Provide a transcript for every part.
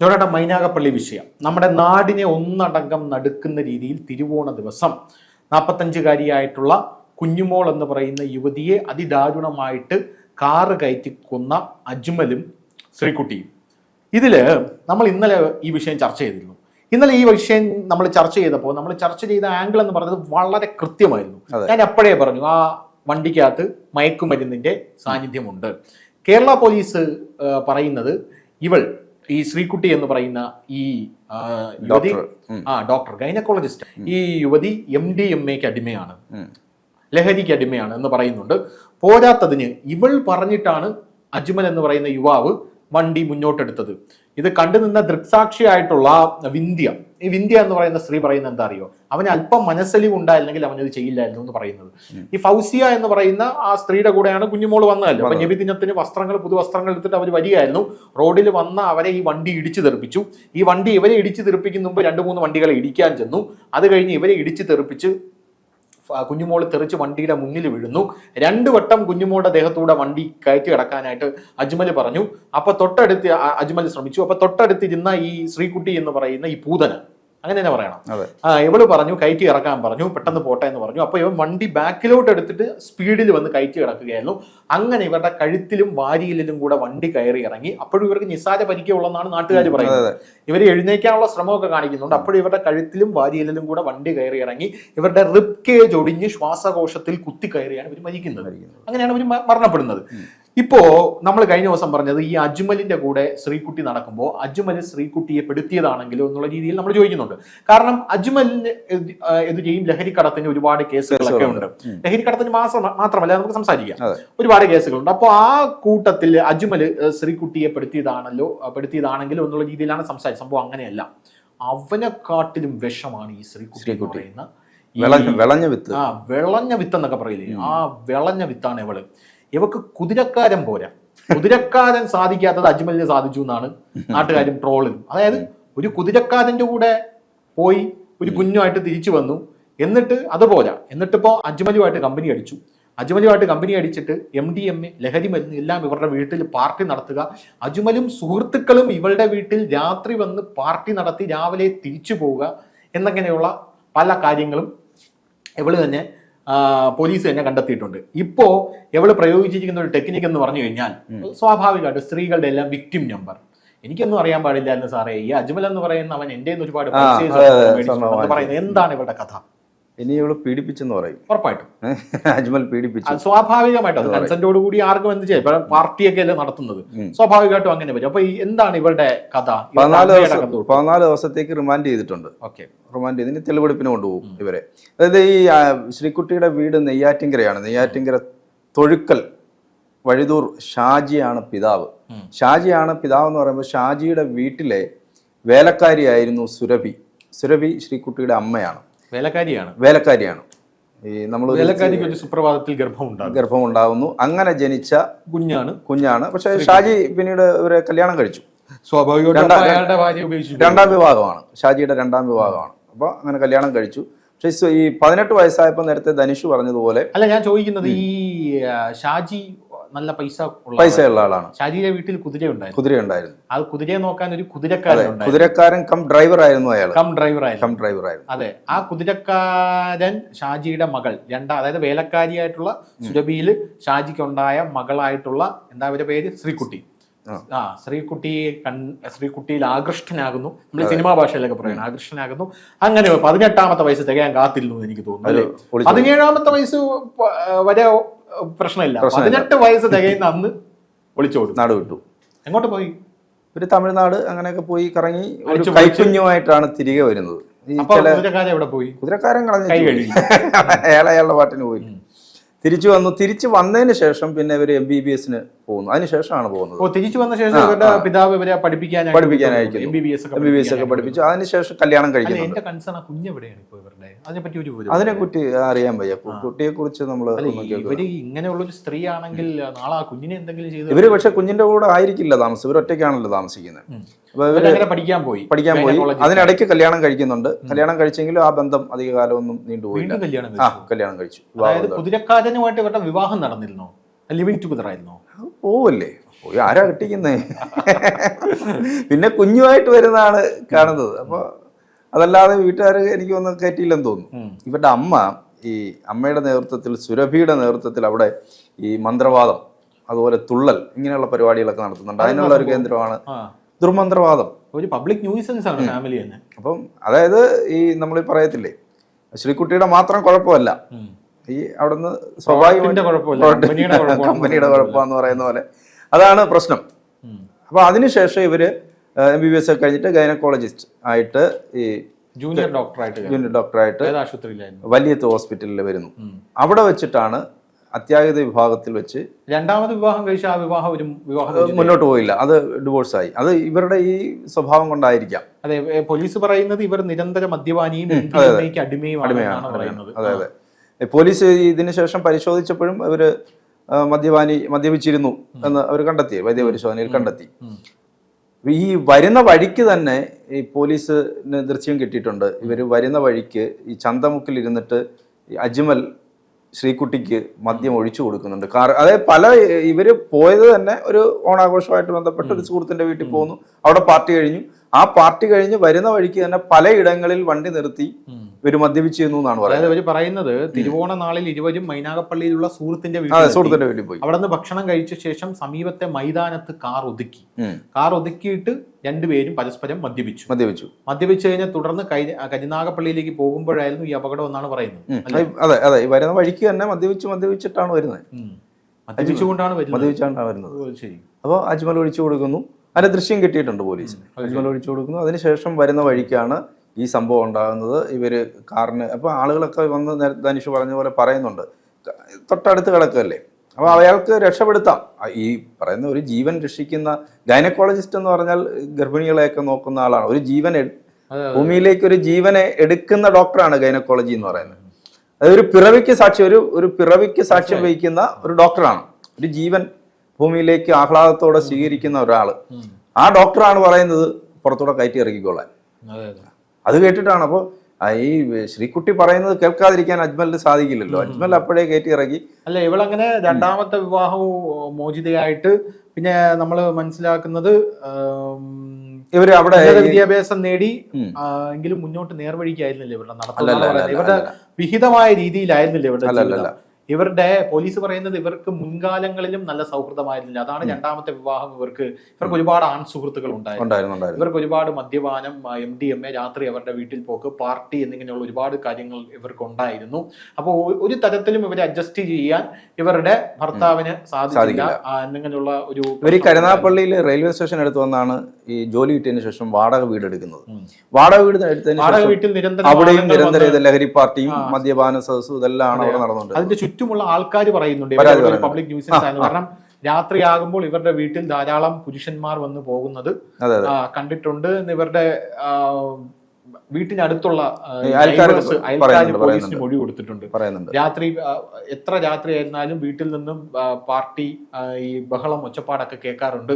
ജോണേട്ട മൈനാകപ്പള്ളി വിഷയം. നമ്മുടെ നാടിനെ ഒന്നടങ്കം നടുക്കുന്ന രീതിയിൽ തിരുവോണ ദിവസം നാൽപ്പത്തഞ്ചുകാരിയായിട്ടുള്ള കുഞ്ഞുമോൾ എന്ന് പറയുന്ന യുവതിയെ അതിദാരുണമായിട്ട് കാറ് കയറ്റി കൊന്ന അജ്മലും ശ്രീകുട്ടിയും. ഇതിൽ നമ്മൾ ഇന്നലെ ഈ വിഷയം ചർച്ച ചെയ്തിരുന്നു. ഇന്നലെ ഈ വിഷയം നമ്മൾ ചർച്ച ചെയ്തപ്പോൾ നമ്മൾ ചർച്ച ചെയ്ത ആംഗിൾ എന്ന് പറയുന്നത് വളരെ കൃത്യമായിരുന്നു. ഞാൻ അപ്പോഴേ പറഞ്ഞു ആ വണ്ടിക്കകത്ത് മയക്കുമരുന്നിന്റെ സാന്നിധ്യമുണ്ട്. കേരള പോലീസ് പറയുന്നത് ഇവൾ ഈ ശ്രീകുട്ടി എന്ന് പറയുന്ന ഈ യുവതി ആ ഡോക്ടർ ഗൈനക്കോളജിസ്റ്റ്. ഈ യുവതി എം ഡി എം എക്ക് അടിമയാണ്. ലഹരിക്ക് അടിമയാണ് എന്ന് പറയുന്നുണ്ട്. പോരാത്തതിന് ഇവൾ പറഞ്ഞിട്ടാണ് അജ്മൽ എന്ന് പറയുന്ന യുവാവ് വണ്ടി മുന്നോട്ടെടുത്തത്. ഇത് കണ്ടുനിന്ന ദൃക്സാക്ഷിയായിട്ടുള്ള വിന്ധ്യ. ഈ വിന്ധ്യ എന്ന് പറയുന്ന സ്ത്രീ പറയുന്നത് എന്താ അറിയോ? അവന് അല്പം മനസ്സലിവ് ഉണ്ടായിരുന്നെങ്കിൽ അവനത് ചെയ്യില്ലായിരുന്നു എന്ന് പറയുന്നത്. ഈ ഫൗസിയ എന്ന് പറയുന്ന ആ സ്ത്രീയുടെ കൂടെയാണ് കുഞ്ഞുമോൾ വന്നതല്ലോ? അപ്പൊ നബിദിനത്തിന് വസ്ത്രങ്ങൾ പുതുവസ്ത്രങ്ങൾ എടുത്തിട്ട് അവർ വരികയായിരുന്നു. റോഡിൽ വന്ന അവരെ ഈ വണ്ടി ഇടിച്ചു തെറിപ്പിച്ചു. ഈ വണ്ടി ഇവരെ ഇടിച്ചു തെറിപ്പിക്കുന്ന മുമ്പ് രണ്ട് മൂന്ന് വണ്ടികളെ ഇടിക്കാൻ ചെന്നു. അത് കഴിഞ്ഞ് ഇവരെ ഇടിച്ചു തെറിപ്പിച്ച് കുഞ്ഞുമോൾ തെറിച്ച് വണ്ടിയുടെ മുന്നിൽ വീഴുന്നു. രണ്ടു വട്ടം കുഞ്ഞുമോളുടെ ദേഹത്തൂടെ വണ്ടി കയറ്റി കിടക്കാനായിട്ട് അജ്മൽ പറഞ്ഞു. അപ്പൊ തൊട്ടടുത്ത് അജ്മൽ ശ്രമിച്ചു. അപ്പൊ തൊട്ടടുത്തിരുന്ന ഈ ശ്രീകുട്ടി എന്ന് പറയുന്ന ഈ പൂതന. അങ്ങനെ തന്നെ പറയണം. ആ, ഇവൾ പറഞ്ഞു കയറ്റി ഇറക്കാൻ പറഞ്ഞു പെട്ടെന്ന് പോട്ടെ എന്ന് പറഞ്ഞു. അപ്പൊ ഇവൻ വണ്ടി ബാക്കിലോട്ട് എടുത്തിട്ട് സ്പീഡിൽ വന്ന് കയറ്റി ഇറക്കുകയായിരുന്നു. അങ്ങനെ ഇവരുടെ കഴുത്തിലും വാരിയിലും കൂടെ വണ്ടി കയറി ഇറങ്ങി. അപ്പോഴും ഇവർക്ക് നിസാര പരിക്കേ ഉള്ളെന്നാണ് നാട്ടുകാർ പറയുന്നത്. ഇവർ എഴുന്നേക്കാനുള്ള ശ്രമമൊക്കെ കാണിക്കുന്നുണ്ട്. അപ്പോഴും ഇവരുടെ കഴുത്തിലും വാരിയിലും കൂടെ വണ്ടി കയറി ഇറങ്ങി ഇവരുടെ റിബ് കേജ് ഒടിഞ്ഞ് ശ്വാസകോശത്തിൽ കുത്തി കയറിയാണ് ഇവർ മരിക്കുന്നത്. അങ്ങനെയാണ് ഇവർ മരണപ്പെടുന്നത്. ഇപ്പോ നമ്മൾ കഴിഞ്ഞ ദിവസം പറഞ്ഞത് ഈ അജ്മലിന്റെ കൂടെ ശ്രീകുട്ടി നടക്കുമ്പോൾ അജ്മൽ ശ്രീകുട്ടിയെ പെടുത്തിയതാണെങ്കിലോ എന്നുള്ള രീതിയിൽ നമ്മൾ ചോദിക്കുന്നുണ്ട്. കാരണം അജ്മലിന് എതിരെയും ലഹരിക്കടത്തിന് ഒരുപാട് കേസുകളൊക്കെ ഉണ്ട്. ലഹരി ലഹരിക്കടത്തിന് മാത്രം മാത്രമല്ല നമുക്ക് സംസാരിക്കാം. ഒരുപാട് കേസുകളുണ്ട്. അപ്പോൾ ആ കൂട്ടത്തിൽ അജ്മൽ ശ്രീകുട്ടിയെ പെടുത്തിയതാണല്ലോ പെടുത്തിയതാണെങ്കിലോ എന്നുള്ള രീതിയിലാണ് സംസാരിച്ചത്. സംഭവം അങ്ങനെയല്ല. അവനെക്കാട്ടിലും വിഷമാണ് ഈ ശ്രീകുട്ടി. പറയുന്ന വിളഞ്ഞ വിത്ത്. ആ വിളഞ്ഞ വിത്ത് എന്നൊക്കെ പറയില്ലേ? ആ വിളഞ്ഞ വിത്താണ് ഇവൾ. ഇവക്ക് കുതിരക്കാരൻ പോരാ. കുതിരക്കാരൻ സാധിക്കാത്തത് അജ്മലിന് സാധിച്ചു എന്നാണ് നാട്ടുകാരും ട്രോളും. അതായത് ഒരു കുതിരക്കാരന്റെ കൂടെ പോയി ഒരു കുഞ്ഞുമായിട്ട് തിരിച്ചു വന്നു. എന്നിട്ട് അത് പോരാ എന്നിട്ടിപ്പോ അജ്മലുമായിട്ട് കമ്പനി അടിച്ചു. അജ്മലുമായിട്ട് കമ്പനി അടിച്ചിട്ട് എം ഡി എം എ ലഹരി മരുന്ന് എല്ലാം ഇവരുടെ വീട്ടിൽ പാർട്ടി നടത്തുക. അജ്മലും സുഹൃത്തുക്കളും ഇവളുടെ വീട്ടിൽ രാത്രി വന്ന് പാർട്ടി നടത്തി രാവിലെ തിരിച്ചു പോവുക. എന്നങ്ങനെയുള്ള പല കാര്യങ്ങളും ഇവൾ തന്നെ പോലീസ് തന്നെ കണ്ടെത്തിയിട്ടുണ്ട്. ഇപ്പോ ഇവൾ പ്രയോഗിച്ചിരിക്കുന്ന ഒരു ടെക്നിക് എന്ന് പറഞ്ഞു കഴിഞ്ഞാൽ സ്വാഭാവികമായിട്ട് സ്ത്രീകളുടെ എല്ലാം വിക്ടിം നമ്പർ എനിക്കൊന്നും അറിയാൻ പാടില്ലായിരുന്നു സാറേ. ഈ അജ്മൽ എന്ന് പറയുന്ന അവൻ എന്റെ ഒരുപാട് പറയുന്നത് എന്താണ് ഇവളുടെ കഥ? ഇനി ഇവൾ പീഡിപ്പിച്ചെന്ന് പറയും. ഉറപ്പായിട്ടും. അജ്മൽ പീഡിപ്പിച്ചു. സ്വാഭാവികമായിട്ടും. കൺസെന്റോട് കൂടി ആർക്കും എന്ത് ചെയ്യാം? പാർട്ടിയൊക്കെ അല്ലേ നടത്തുന്നത്. സ്വാഭാവികമായിട്ടും അങ്ങനെ വരും. അപ്പൊ എന്താണ് ഇവളുടെ കഥ? പതിനാല് പതിനാല് ദിവസത്തേക്ക് റിമാൻഡ് ചെയ്തിട്ടുണ്ട്. ഓക്കെ. റിമാൻഡ് ചെയ്ത് ഇനി തെളിവെടുപ്പിന് കൊണ്ടുപോകും ഇവരെ. അതായത് ഈ ശ്രീകുട്ടിയുടെ വീട് നെയ്യാറ്റിങ്കരയാണ്. നെയ്യാറ്റിങ്കര തൊഴുക്കൽ വഴിതൂർ ഷാജിയാണ് പിതാവ്. ഷാജിയാണ് പിതാവ് എന്ന് പറയുമ്പോൾ ഷാജിയുടെ വീട്ടിലെ വേലക്കാരിയായിരുന്നു സുരഭി. സുരഭി ശ്രീകുട്ടിയുടെ അമ്മയാണ്. വേലക്കാരിയാണ്. വേലക്കാരിയാണ്. ഈ നമ്മൾ വേലക്കാരിക്ക് ഒരു സുപ്രഭാതത്തിൽ ഗർഭം ഉണ്ടാകും ഗർഭം ഉണ്ടാകുന്നു അങ്ങനെ ജനിച്ച കുഞ്ഞാണ്. കുഞ്ഞാണ്. പക്ഷെ ഷാജി പിന്നീട് ഇവരെ കല്യാണം കഴിച്ചു. സ്വാഭാവികമായിട്ടും രണ്ടാ- അപ്പൊ വിവാഹമാണ്. ഷാജിയുടെ രണ്ടാം വിവാഹമാണ്. അപ്പോൾ അങ്ങനെ കല്യാണം കഴിച്ചു. പക്ഷേ ഈ പതിനെട്ട് വയസ്സായപ്പോൾ നേരത്തെ ധനുഷ് പറഞ്ഞതുപോലെ അല്ല ഞാൻ ചോദിക്കുന്നത് ഈ ഷാജി നല്ല പൈസ പൈസ ഉള്ള ആളാണ്. ഷാജിയുടെ വീട്ടിൽ കുതിര ഉണ്ടായിരുന്നു കുതിര ഉണ്ടായിരുന്നു ആ കുതിരയെ നോക്കാൻ ഒരു കുതിരക്കാരൻ കുതിരക്കാരൻ കം ഡ്രൈവർ ആയിരുന്നു അയാൾ കം ഡ്രൈവർ ആയിരുന്നു. കം ഡ്രൈവർ ആയിരുന്നു. അതെ ആ കുതിരക്കാരൻ ഷാജിയുടെ മകൾ രണ്ടാ അതായത് വേലക്കാരിയായിട്ടുള്ള സുരഭിയിൽ ഷാജിക്കുണ്ടായ മകളായിട്ടുള്ള എന്താ അവരുടെ പേര്? ശ്രീകുട്ടി. ആ. ശ്രീകുട്ടിയെ ശ്രീകുട്ടി കൺ ശ്രീകുട്ടിയിൽ ആകൃഷ്ടനാകുന്നു. നമ്മൾ സിനിമാ ഭാഷയിലൊക്കെ പറയുന്നത് ആകൃഷ്ടനാകുന്നു. അങ്ങനെ പതിനെട്ടാമത്തെ വയസ്സ് തികയാൻ കാത്തിരുന്നു എന്ന് എനിക്ക് തോന്നുന്നു. പതിനേഴാമത്തെ വയസ്സ് വരെ പ്രശ്നമില്ല. പതിനെട്ട് വയസ്സ് തികയുന്ന അന്ന് ഒളിച്ചോടും നാട് വിട്ടു. എങ്ങോട്ട് പോയി? ഒരു തമിഴ്നാട് അങ്ങനെയൊക്കെ പോയി കറങ്ങി ഒരു കൈക്കുഞ്ഞുമായിട്ടാണ് തിരികെ വരുന്നത്. പോയി? കുതിരക്കാരൻ കളഞ്ഞു. അയാൾ അയാളുടെ പാട്ടിന് പോയി. തിരിച്ചു വന്നു. തിരിച്ചു വന്നതിന് ശേഷം പിന്നെ ഇവർ എം ബി ബി എസിന് പോകുന്നു. അതിനുശേഷമാണ് പോകുന്നത്. തിരിച്ചു വന്ന ശേഷം ഇവരുടെ പിതാവ് ഇവരെ പഠിപ്പിക്കാൻ പഠിപ്പിക്കാനായിരിക്കുന്നു. എം ബി ബി എസ് ഒക്കെ പഠിപ്പിച്ചു. അതിനുശേഷം കല്യാണം കഴിക്കുന്നു. എന്റെ കൺസേൺ ആ കുഞ്ഞ് എവിടെയാണ് ഇപ്പൊ ഇവരുടെ? അതിനെ പറ്റി ഒരു അതിനെ കുറ്റി അറിയാൻ വയ്യ. കുട്ടിയെ കുറിച്ച് നമ്മൾ ഇവർ ഇങ്ങനെയുള്ളൊരു സ്ത്രീ ആണെങ്കിൽ നാളെ ആ കുഞ്ഞിനെ എന്തെങ്കിലും ചെയ്ത് ഇവർ പക്ഷെ കുഞ്ഞിന്റെ കൂടെ ആയിരിക്കില്ല താമസം. ഇവർ ഒറ്റയ്ക്കാണല്ലോ താമസിക്കുന്നത്. പഠിക്കാൻ പോയി. പഠിക്കാൻ പോയി. അതിനിടയ്ക്ക് കല്യാണം കഴിക്കുന്നുണ്ട്. കല്യാണം കഴിച്ചെങ്കിലും ആ ബന്ധം അധിക കാലമൊന്നും കല്യാണം ആ കഴിച്ചു. കല്യാണം കഴിച്ചു. അതായത് കുതിരക്കാരനുമായിട്ട് ഇവരുടെ വിവാഹം നടന്നിരുന്നോ? ലിവിങ് ടുഗദർ ആയിരുന്നോ? പോവല്ലേ? പോയി ആരാ കെട്ടിക്കുന്നേ? പിന്നെ കുഞ്ഞുമായിട്ട് വരുന്നതാണ് കാണുന്നത്. അപ്പോൾ അതല്ലാതെ വീട്ടുകാർ എനിക്ക് ഒന്ന് കയറ്റിയില്ലെന്ന് തോന്നുന്നു. ഇവരുടെ അമ്മ ഈ അമ്മയുടെ നേതൃത്വത്തിൽ സുരഭിയുടെ നേതൃത്വത്തിൽ അവിടെ ഈ മന്ത്രവാദം അതുപോലെ തുള്ളൽ ഇങ്ങനെയുള്ള പരിപാടികളൊക്കെ നടത്തുന്നുണ്ട്. അതിനുള്ള ഒരു കേന്ദ്രമാണ് ദുർമന്ത്രവാദം. ഒരു പബ്ലിക് ന്യൂസൻസ് ആണ് ഫാമിലി തന്നെ. അപ്പം അതായത് ഈ നമ്മൾ പറയത്തില്ലേ ശ്രീകുട്ടിയുടെ മാത്രം കുഴപ്പമല്ല. ഈ അവിടുന്ന് സ്വാഭാവികമായിട്ട് കമ്പനിയുടെ കുഴപ്പമാണ് കമ്പനിയുടെ കുഴപ്പമെന്ന് പറയുന്ന പോലെ. അതാണ് പ്രശ്നം. അപ്പോൾ അപ്പൊ അതിനുശേഷം ഇവർ എം ബി ബി എസ് ഒക്കെ കഴിഞ്ഞിട്ട് ഗൈനക്കോളജിസ്റ്റ് ആയിട്ട് ഈ ജൂനിയർ ഡോക്ടറായിട്ട് ജൂനിയർ ഡോക്ടറായിട്ട് ആശുപത്രിയിലായിരുന്നു? വലിയത്ത് ഹോസ്പിറ്റലിൽ വരുന്നു. അവിടെ വെച്ചിട്ടാണ് അത്യാഹിത വിഭാഗത്തിൽ വെച്ച് രണ്ടാമത് വിവാഹം കഴിച്ച ആ വിവാഹം ഒരു വിവാഹം മുന്നോട്ട് പോയില്ല. അത് ഡിവോഴ്സ് ആയി അത് ഇവരുടെ ഈ സ്വഭാവം കൊണ്ടായിരിക്കാം. അതെ പോലീസ് പറയുന്നത് ഇവർ നിരന്തര മദ്യപാനിയും അടിമയും അടിമയാണ് പറയുന്നത്. അതെ അതെ. പോലീസ് ഇതിന് ശേഷം പരിശോധിച്ചപ്പോഴും അവർ മദ്യപാനി മദ്യപിച്ചിരുന്നു എന്ന് അവർ കണ്ടെത്തി വൈദ്യപരിശോധനയിൽ കണ്ടെത്തി. ഈ വരുന്ന വഴിക്ക് തന്നെ ഈ പോലീസിന് ദൃശ്യം കിട്ടിയിട്ടുണ്ട്. ഇവർ വരുന്ന വഴിക്ക് ഈ ചന്തമുക്കിൽ ഇരുന്നിട്ട് അജ്മൽ ശ്രീകുട്ടിക്ക് മദ്യം ഒഴിച്ചു കൊടുക്കുന്നുണ്ട്. കാർ അതായത് പല ഇവർ പോയത് തന്നെ ഒരു ഓണാഘോഷമായിട്ട് ബന്ധപ്പെട്ട് ഒരു സുഹൃത്തിന്റെ വീട്ടിൽ പോകുന്നു. അവിടെ പാർട്ടി കഴിഞ്ഞു. ആ പാർട്ടി കഴിഞ്ഞ് വരുന്ന വഴിക്ക് തന്നെ പലയിടങ്ങളിൽ വണ്ടി നിർത്തി. ഇവർ മദ്യപിച്ചിരുന്നു എന്നാണ് പറയുന്നത്. അതായത് അവർ പറയുന്നത് തിരുവോണ നാളിൽ ഇരുവരും മൈനാകപ്പള്ളിയിലുള്ള സുഹൃത്തിന്റെ വീട്ടിൽ സുഹൃത്തിന്റെ വീട്ടിൽ പോയി. അവിടെ നിന്ന് ഭക്ഷണം കഴിച്ച ശേഷം സമീപത്തെ മൈതാനത്ത് കാർ ഒതുക്കി. കാർ ഒതുക്കിയിട്ട് രണ്ടുപേരും പരസ്പരം മദ്യപിച്ചു. മദ്യപിച്ചു. മദ്യപിച്ചു കഴിഞ്ഞാൽ തുടർന്ന് കരിനാഗപ്പള്ളിയിലേക്ക് പോകുമ്പോഴായിരുന്നു ഈ അപകടം എന്നാണ് പറയുന്നത്. അതെ അതെ. വരുന്ന വഴിക്ക് തന്നെ മദ്യപിച്ച് മദ്യപിച്ചിട്ടാണ് വരുന്നത്. മദ്യപിച്ചുകൊണ്ടാണ് വരുന്നത്. മദ്യപിച്ചാണ് വരുന്നത്. ശരി. അപ്പോൾ അജ്മൽ ഒഴിച്ചു കൊടുക്കുന്നു. അതിന്റെ ദൃശ്യം കിട്ടിയിട്ടുണ്ട് പോലീസിന്. അജ്മൽ ഒഴിച്ചു കൊടുക്കുന്നു. അതിനുശേഷം വരുന്ന വഴിക്കാണ് ഈ സംഭവം ഉണ്ടാകുന്നത്. ഇവർ കാറിന് അപ്പോൾ ആളുകളൊക്കെ വന്ന് ധനുഷ് പറഞ്ഞ പോലെ പറയുന്നുണ്ട്. തൊട്ടടുത്ത് കിടക്കല്ലേ അപ്പോൾ അയാൾക്ക് രക്ഷപ്പെടുത്താം. ഈ പറയുന്ന ഒരു ജീവൻ രക്ഷിക്കുന്ന ഗൈനക്കോളജിസ്റ്റ് എന്ന് പറഞ്ഞാൽ ഗർഭിണികളെയൊക്കെ നോക്കുന്ന ആളാണ്. ഒരു ജീവൻ ഭൂമിയിലേക്ക് ഒരു ജീവനെ എടുക്കുന്ന ഡോക്ടറാണ് ഗൈനക്കോളജി എന്ന് പറയുന്നത്. അതായത് ഒരു പിറവിക്ക് സാക്ഷി ഒരു ഒരു പിറവിക്ക് സാക്ഷ്യം വഹിക്കുന്ന ഒരു ഡോക്ടറാണ്. ഒരു ജീവൻ ഭൂമിയിലേക്ക് ആഹ്ലാദത്തോടെ സ്വീകരിക്കുന്ന ഒരാൾ ആ ഡോക്ടറാണ് പറയുന്നത് പുറത്തൂടെ കയറ്റി ഇറക്കിക്കൊള്ളാൻ അതെ കേട്ടിട്ടാണ് അപ്പോൾ ഈ ശ്രീകുട്ടി പറയുന്നത് കേൾക്കാതിരിക്കാൻ അജ്മലിന് സാധിക്കില്ലല്ലോ. അജ്മൽ അപ്പോഴേ കയറ്റി ഇറക്കി. അല്ല ഇവളങ്ങനെ രണ്ടാമത്തെ വിവാഹവും മോചിതയായിട്ട് പിന്നെ നമ്മൾ മനസ്സിലാക്കുന്നത് ഇവർ ഇവർ അവിടെ വിദ്യാഭ്യാസം നേടി എങ്കിലും മുന്നോട്ട് നേർവഴിക്കായിരുന്നില്ല ഇവരുടെ നടത്തുന്നത് ഇവരുടെ. വിഹിതമായ രീതിയിലായിരുന്നില്ല ഇവരുടെ. ഇവരുടെ പോലീസ് പറയുന്നത് ഇവർക്ക് മുൻകാലങ്ങളിലും നല്ല സൗഹൃദമായിരുന്നില്ല. അതാണ് രണ്ടാമത്തെ വിവാഹം ഇവർക്ക് ഇവർക്ക് ഒരുപാട് ആൺ സുഹൃത്തുക്കൾ ഉണ്ടായിരുന്നു ഇവർക്ക് ഒരുപാട് മദ്യപാനം എം ഡി എം എ രാത്രി അവരുടെ വീട്ടിൽ പോക്ക് പാർട്ടി എന്നിങ്ങനെയുള്ള ഒരുപാട് കാര്യങ്ങൾ ഇവർക്ക് ഉണ്ടായിരുന്നു. അപ്പോൾ ഒരു തരത്തിലും ഇവരെ അഡ്ജസ്റ്റ് ചെയ്യാൻ ഇവരുടെ ഭർത്താവിന് സാധിക്കില്ല. എന്നിങ്ങനെയുള്ള ഒരു ഇവർ ഈ കരുനാഗപ്പള്ളിയിൽ റെയിൽവേ സ്റ്റേഷൻ എടുത്തു വന്നാണ് ഈ ജോലി കിട്ടിയതിന് ശേഷം വാടക വീട് എടുക്കുന്നത്. വാടക വീട് എടുത്തതിന് വാടക വീട്ടിൽ നിരന്തരം അവിടെയും നിരന്തര നിരന്തരം ലഹരി പാർട്ടിയും മദ്യപാന സദസ്സും ഇതെല്ലാം അവിടെ നടന്നുണ്ട് അതിന്റെ ചുറ്റുമുള്ള ആൾക്കാർ പറയുന്നുണ്ട്. പബ്ലിക് ന്യൂസൻസ് ആണ്. കാരണം രാത്രിയാകുമ്പോൾ ഇവരുടെ വീട്ടിൽ ധാരാളം പുരുഷന്മാർ വന്ന് പോകുന്നത് കണ്ടിട്ടുണ്ട്. ഇവരുടെ വീട്ടിനടുത്തുള്ള പോലീസിന് മൊഴി കൊടുത്തിട്ടുണ്ട്. രാത്രി എത്ര രാത്രി ആയിരുന്നാലും വീട്ടിൽ നിന്നും പാർട്ടി ഈ ബഹളം ഒച്ചപ്പാടൊക്കെ കേൾക്കാറുണ്ട്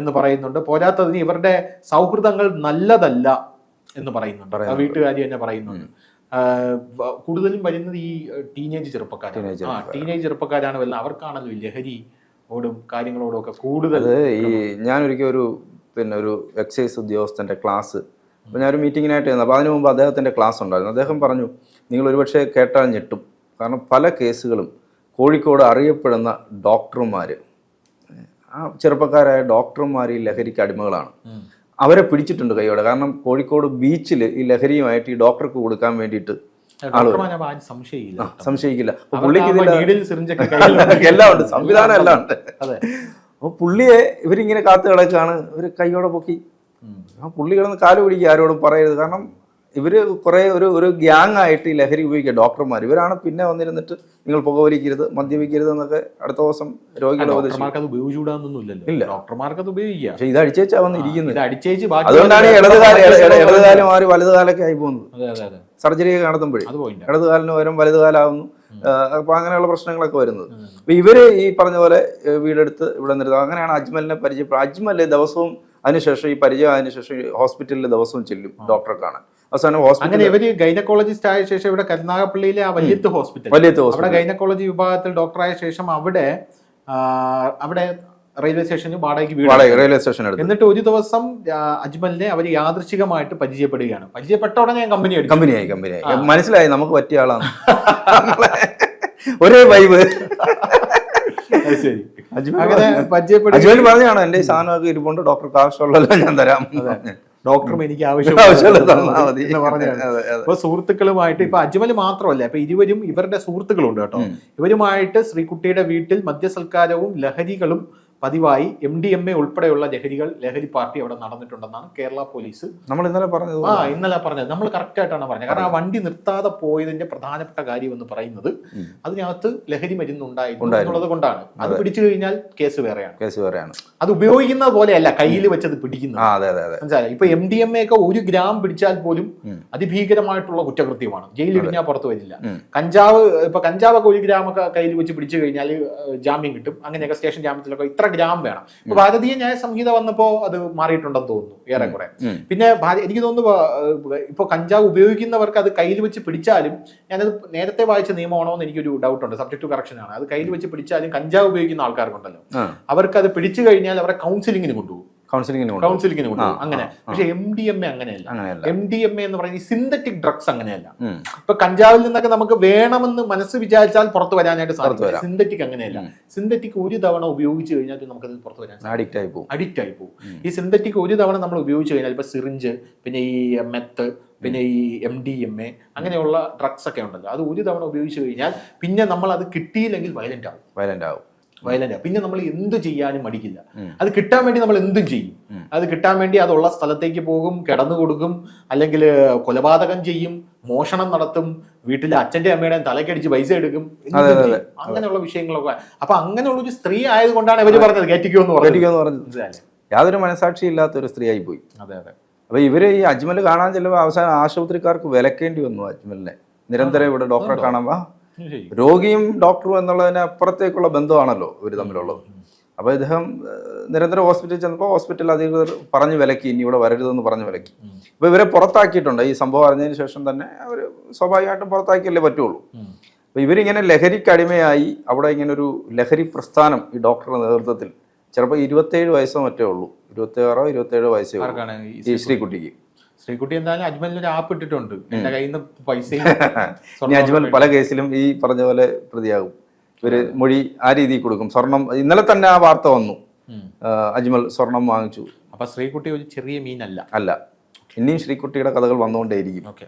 എന്ന് പറയുന്നുണ്ട്. പോരാത്തതിന് ഇവരുടെ സൗഹൃദങ്ങൾ നല്ലതല്ല എന്ന് പറയുന്നുണ്ട്. വീട്ടുകാരി തന്നെ പറയുന്നുണ്ട്. കൂടുതലും വരുന്നത് ഈ ടീനേജ് ചെറുപ്പക്കാരാണ്. ടീനേജ് ചെറുപ്പക്കാരാണ് വരുന്നത്. അവർക്കാണല്ലോ ഈ ലഹരി ഓടും കാര്യങ്ങളോടും ഒക്കെ കൂടുതൽ ഈ ഞാനൊരിക്കൽ ഒരു പിന്നെ ഒരു എക്സൈസ് ഉദ്യോഗസ്ഥന്റെ ക്ലാസ് അപ്പോൾ ഞാനൊരു മീറ്റിങ്ങിനായിട്ട് ചെന്നു അപ്പോൾ അതിനു മുമ്പ് അദ്ദേഹത്തിന്റെ ക്ലാസ് ഉണ്ടായിരുന്നു. അദ്ദേഹം പറഞ്ഞു നിങ്ങൾ ഒരുപക്ഷെ കേട്ടാൽ ഞെട്ടും. കാരണം പല കേസുകളും കോഴിക്കോട് അറിയപ്പെടുന്ന ഡോക്ടർമാർ ആ ചെറുപ്പക്കാരായ ഡോക്ടർമാർ ഈ ലഹരിക്ക് അടിമകളാണ്. അവരെ പിടിച്ചിട്ടുണ്ട് കൈയോടെ. കാരണം കോഴിക്കോട് ബീച്ചിൽ ഈ ലഹരിയുമായിട്ട് ഈ ഡോക്ടർക്ക് കൊടുക്കാൻ വേണ്ടിയിട്ട് സംശയിക്കില്ല. പുള്ളിക്ക്. എല്ലാം ഉണ്ട്. സംവിധാനം എല്ലാം ഉണ്ട്. അതെ. അപ്പോൾ പുള്ളിയെ ഇവരിങ്ങനെ കാത്തു കിടക്കുകയാണ് ഇവർ കൈയോടെ പൊക്കി. ആ പുള്ളി കിടന്ന് കാൽ പിടിക്കുക ആരോടും പറയരുത്. കാരണം ഇവർ കുറേ ഒരു ഒരു ഗ്യാങ് ആയിട്ട് ഈ ലഹരി ഉപയോഗിക്കുക. ഡോക്ടർമാർ ഇവരാണ് പിന്നെ വന്നിരുന്നിട്ട് നിങ്ങൾ പുകവലിക്കരുത് മദ്യപിക്കരുത് എന്നൊക്കെ അടുത്ത ദിവസം രോഗികളെ ഇല്ല. ഡോക്ടർമാർക്ക് അത് ഉപയോഗിക്കാം പക്ഷെ ഇത് അടിച്ചേച്ചാ വന്നിരിക്കുന്നത്. അടിച്ചേച്ച് അതുകൊണ്ടാണ് ഇടതുകാലം മാറി വലതുകാലൊക്കെ ആയി പോകുന്നത്. സർജറി ഒക്കെ നടത്തുമ്പോഴേ. ഇടതുകാലിന് പകരം വലതുകാലാവുന്നു അപ്പൊ അങ്ങനെയുള്ള പ്രശ്നങ്ങളൊക്കെ വരുന്നത്. അപ്പൊ ഇവർ ഈ പറഞ്ഞ പോലെ വീടെടുത്ത് ഇവിടെ നിർത്തുക അങ്ങനെയാണ് അജ്മലിനെ പരിചയപ്പെടുക അജ്മൽ ദിവസവും അതിനുശേഷം ഈ പരിചയം അതിനുശേഷം ഹോസ്പിറ്റലിൽ ദിവസവും ചെല്ലും ഡോക്ടറെ കാണാൻ. അവസാനം അങ്ങനെ ഇവർ ഗൈനക്കോളജിസ്റ്റ് ആയ ശേഷം ഇവിടെ കരുനാഗപ്പള്ളിയിലെ ആ വല്യത്ത് ഹോസ്പിറ്റൽ വലിയത്ത് അവിടെ ഗൈനക്കോളജി വിഭാഗത്തിൽ ഡോക്ടറായ ശേഷം അവിടെ അവിടെ റെയിൽവേ സ്റ്റേഷനിൽ വാടകയ്ക്ക് വീട് റെയിൽവേ സ്റ്റേഷൻ എടുത്ത്. എന്നിട്ട് ഒരു ദിവസം അജ്മലിനെ അവർ യാദൃശികമായിട്ട് പരിചയപ്പെടുകയാണ്. പരിചയപ്പെട്ട ഉടനെ ഞാൻ കമ്പനി കമ്പനിയായി കമ്പനിയായി മനസ്സിലായി നമുക്ക് പറ്റിയ ആളാണ്. ഒരേ വൈബ് ശരി. അജ്മൽ പറഞ്ഞാണ് എന്റെ സാധനമൊക്കെ ഇരിപ്പുണ്ട് ഡോക്ടർക്ക് ആവശ്യമുള്ളല്ലോ ഞാൻ തരാം. ഡോക്ടറും എനിക്ക് ആവശ്യം ആവശ്യമില്ല. അപ്പൊ സുഹൃത്തുക്കളുമായിട്ട് ഇപ്പൊ അജ്മൽ മാത്രമല്ല ഇപ്പൊ ഇരുവരും ഇവരുടെ സുഹൃത്തുക്കളുണ്ട് കേട്ടോ. ഇവരുമായിട്ട് ശ്രീകുട്ടിയുടെ വീട്ടിൽ മദ്യസൽക്കാരവും ലഹരികളും പതിവായി എം ഡി എം എ ഉൾപ്പെടെയുള്ള ലഹരികൾ ലഹരി പാർട്ടി അവിടെ നടന്നിട്ടുണ്ടെന്നാണ് കേരള പോലീസ്. നമ്മൾ ഇന്നലെ പറഞ്ഞത് ആ ഇന്നലെ പറഞ്ഞത്. നമ്മൾ കറക്റ്റ് ആയിട്ടാണ് പറഞ്ഞത്. കാരണം ആ വണ്ടി നിർത്താതെ പോയതിന്റെ പ്രധാനപ്പെട്ട കാര്യം എന്ന് പറയുന്നത് അതിനകത്ത് ലഹരി മരുന്ന് ഉണ്ടായിരുന്നു. ഉണ്ടായിരുന്നു. എന്നുള്ളത് കൊണ്ടാണ്. അത് പിടിച്ചു കഴിഞ്ഞാൽ കേസ് വേറെയാണ്. കേസ് വേറെയാണ്. അത് ഉപയോഗിക്കുന്നത് പോലെയല്ല കയ്യിൽ വെച്ചത് പിടിക്കുന്നത്. മനസ്സിലായി? ഇപ്പൊ എം ഡി എം എ ഒക്കെ ഒരു ഗ്രാം പിടിച്ചാൽ പോലും അതിഭീകരമായിട്ടുള്ള കുറ്റകൃത്യമാണ്. ജയിലിടിഞ്ഞാൽ പുറത്തു വരില്ല. കഞ്ചാവ് ഇപ്പൊ കഞ്ചാവ് ഒക്കെ ഒരു ഗ്രാമൊക്കെ കയ്യിൽ വെച്ച് പിടിച്ചു കഴിഞ്ഞാൽ ജാമ്യം കിട്ടും. അങ്ങനെയൊക്കെ സ്റ്റേഷൻ ജാമ്യത്തിലൊക്കെ ഇത്ര ഗ്രാം വേണം. ഇപ്പൊ ഭാരതീയ ന്യായ സംഹിത വന്നപ്പോ അത് മാറിയിട്ടുണ്ടെന്ന് തോന്നുന്നു ഏറെക്കുറെ. പിന്നെ എനിക്ക് തോന്നുന്നു ഇപ്പൊ കഞ്ചാവ് ഉപയോഗിക്കുന്നവർക്ക് അത് കയ്യിൽ വെച്ച് പിടിച്ചാലും ഞാനത് നേരത്തെ വായിച്ച നിയമമാണോ എന്ന് എനിക്കൊരു ഡൗട്ട് ഉണ്ട് സബ്ജക്ട് ടു കറക്ഷൻ ആണ്. അത് കയ്യിൽ വെച്ച് പിടിച്ചാലും കഞ്ചാവ് ഉപയോഗിക്കുന്ന ആൾക്കാർക്കുണ്ടല്ലോ. അവർക്ക് അത് പിടിച്ചു കഴിഞ്ഞാൽ അവരെ കൗൺസിലിങ്ങിന് കൊണ്ടുപോകും. കൗൺസിലിങ്ങിന് കൊണ്ടുപോകും. അങ്ങനെ. പക്ഷെ എം ഡി എം എ അങ്ങനെയല്ല. അങ്ങനെയല്ല. എം ഡി എം എ എന്ന് പറയുന്നത് സിന്തറ്റിക് ഡ്രഗ്സ് അങ്ങനെയല്ല. ഇപ്പൊ കഞ്ചാവിൽ നിന്നൊക്കെ നമുക്ക് വേണമെന്ന് മനസ്സ് വിചാരിച്ചാൽ പുറത്തു വരാനായിട്ട് സാധിക്കും സിന്തറ്റിക് അങ്ങനെയല്ല. സിന്തറ്റിക് ഒരു തവണ ഉപയോഗിച്ച് കഴിഞ്ഞാൽ നമുക്ക് നമുക്കത് പുറത്തു വരാൻ അഡിക്റ്റ് ആയി പോകും. അഡിക്റ്റ് ആയി പോകും. ഈ സിന്തറ്റിക് ഒരു തവണ നമ്മൾ ഉപയോഗിച്ച് കഴിഞ്ഞാൽ ഇപ്പൊ സിറിഞ്ച് പിന്നെ ഈ മെത്ത് പിന്നെ ഈ എം ഡി എം എ അങ്ങനെയുള്ള ഡ്രഗ്സ് ഒക്കെ ഉണ്ടല്ലോ. അത് ഒരു തവണ ഉപയോഗിച്ച് കഴിഞ്ഞാൽ പിന്നെ നമ്മൾ അത് കിട്ടിയില്ലെങ്കിൽ വയലന്റ് ആവും. വയലന്റ് ആവും. വയലന്റ് പിന്നെ നമ്മൾ എന്ത് ചെയ്യാനും മടിക്കില്ല. അത് കിട്ടാൻ വേണ്ടി നമ്മൾ എന്തും ചെയ്യും. അത് കിട്ടാൻ വേണ്ടി അതുള്ള സ്ഥലത്തേക്ക് പോകും കിടന്നു കൊടുക്കും അല്ലെങ്കിൽ കൊലപാതകം ചെയ്യും മോഷണം നടത്തും വീട്ടിലെ അച്ഛന്റെ അമ്മയുടെയും തലക്കടിച്ച് പൈസ എടുക്കും. അങ്ങനെയുള്ള വിഷയങ്ങളൊക്കെ. അപ്പൊ അങ്ങനെയുള്ള ഒരു സ്ത്രീ ആയതുകൊണ്ടാണ് ഇവർ പറഞ്ഞത് കയറ്റിക്കോ എന്ന് പറഞ്ഞത്. യാതൊരു മനസാക്ഷി ഇല്ലാത്ത ഒരു സ്ത്രീ ആയി പോയി. അതെ അതെ. അപ്പൊ ഇവർ ഈ അജ്മൽ കാണാൻ ചെല്ലുമ്പോൾ അവസാനം ആശുപത്രിക്കാർക്ക് വിലക്കേണ്ടി വന്നു അജ്മലിനെ. നിരന്തരം ഇവിടെ ഡോക്ടറെ കാണാൻ. രോഗിയും ഡോക്ടറും എന്നുള്ളതിന് അപ്പുറത്തേക്കുള്ള ബന്ധമാണല്ലോ ഇവർ തമ്മിലുള്ളത്. അപ്പോൾ ഇദ്ദേഹം നിരന്തരം ഹോസ്പിറ്റലിൽ ചെന്നപ്പോൾ ഹോസ്പിറ്റൽ അധികൃതർ പറഞ്ഞു വിലക്കി ഇനി ഇവിടെ വരരുതെന്ന് പറഞ്ഞു വിലക്കി. അപ്പോൾ ഇവരെ പുറത്താക്കിയിട്ടുണ്ട്. ഈ സംഭവം അറിഞ്ഞതിന് ശേഷം തന്നെ അവർ സ്വാഭാവികമായിട്ടും പുറത്താക്കിയല്ലേ പറ്റുള്ളൂ. അപ്പോൾ ഇവരിങ്ങനെ ലഹരിക്കടിമയായി അവിടെ ഇങ്ങനെ ഒരു ലഹരി പ്രസ്ഥാനം ഈ ഡോക്ടറുടെ നേതൃത്വത്തിൽ. ചിലപ്പോൾ ഇരുപത്തേഴ് വയസ്സോ മറ്റേ ഉള്ളൂ. ഇരുപത്തിയാറോ ഇരുപത്തേഴോ വയസ്സേ ഉള്ളൂ. ഈ ശ്രീകുട്ടിക്ക്. ശ്രീകുട്ടി എന്തായാലും അജ്മലിന് ഒരു ആപ്പ് ഇട്ടിട്ടുണ്ട്. എന്റെ കയ്യിൽ നിന്ന് പൈസയും അജ്മൽ പല കേസിലും ഈ പറഞ്ഞ പോലെ പ്രതിയാകും. ഇവർ മൊഴി ആ രീതിയിൽ കൊടുക്കും. സ്വർണം ഇന്നലെ തന്നെ ആ വാർത്ത വന്നു. അജ്മൽ സ്വർണം വാങ്ങിച്ചു. അപ്പൊ ശ്രീകുട്ടി ഒരു ചെറിയ മീനല്ല. അല്ല. ഇനിയും ശ്രീകുട്ടിയുടെ കഥകൾ വന്നുകൊണ്ടേയിരിക്കും. ഓക്കെ.